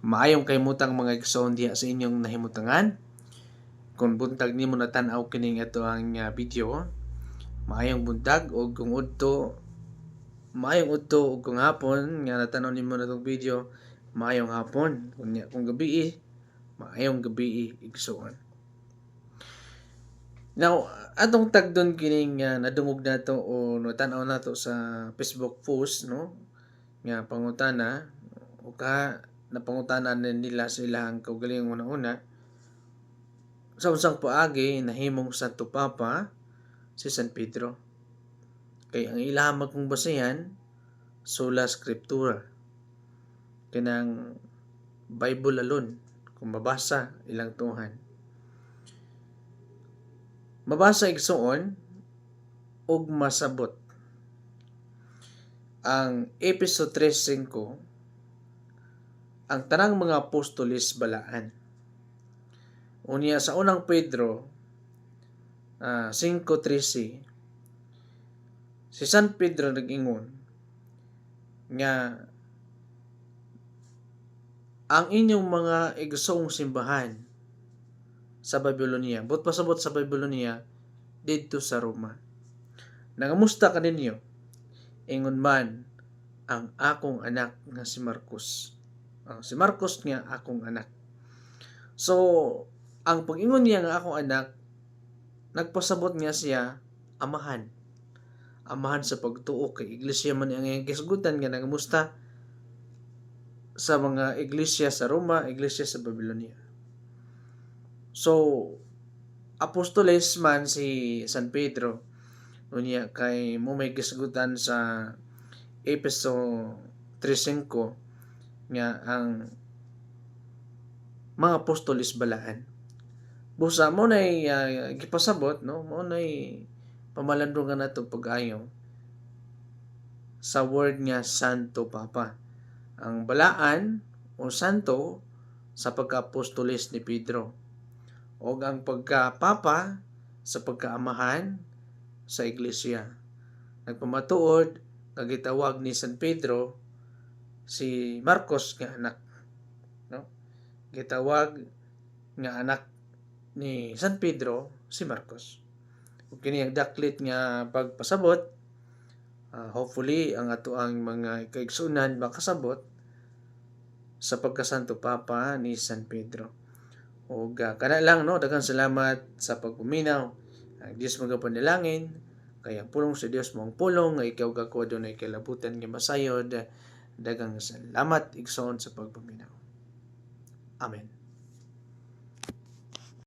Maayong kaymutang mga igsoon diha sa inyong nahimutangan. Kung buntag nimo natanaw kining ato ang ah, video, maayong buntag o kung udto maayong udto ug kung hapon nga natanaw nimo na tong video, maayong hapon. Kunya kung gabi maayong gabi igsoon. Now, atong tagdon kining nga nadungog nato o natanaw nato sa Facebook post no nga pangutana o ka napangutana na nila sa ilang kaugalingon una-una sa unsang paagi nahimong Santo Papa si San Pedro. Kay ang ilang kong basayan sola scriptura kanang Bible alone kung mabasa ilang tuhan. Mabasa igsoon ug masabot ang episode 3.5 ang tanang mga apostolis balaan. Unya sa unang Pedro uh, 5.13 si San Pedro nag-ingon nga ang inyong mga igsoong simbahan sa Babylonia, but pasabot sa Babylonia dito sa Roma. Nangamusta ka ninyo? Ingon man ang akong anak nga si Marcos. Uh, si Marcos nga akong anak. So, ang pag-ingon niya nga akong anak, nagpasabot niya siya amahan. Amahan sa pagtuo kay iglesia man ang iyang kisgutan nga nangamusta sa mga iglesia sa Roma, iglesia sa Babylonia. So, apostoles man si San Pedro, unya kay mo may kisgutan sa Epeso 3.5 nga ang mga apostolis balaan. Busa mo na uh, gipasabot no mo na pamalandungan nato pag-ayo sa word nga Santo Papa. Ang balaan o santo sa pagka-apostolis ni Pedro o ang pagka-papa sa pagkaamahan sa iglesia. Nagpamatuod, nagitawag ni San Pedro si Marcos nga anak no? Gitawag nga anak ni San Pedro si Marcos. Ug kini ang daklit nga pagpasabot uh, hopefully ang ato ang mga kaigsunan makasabot sa pagkasanto papa ni San Pedro. Ug uh, kana lang no? Daghang salamat sa pagpuminaw ang Dios magapanalangin kaya pulong sa Dios mong pulong. Nga ikaw gako dunay kalabutan nga masayod dagang salamat igsoon sa pagpaminaw. Amen.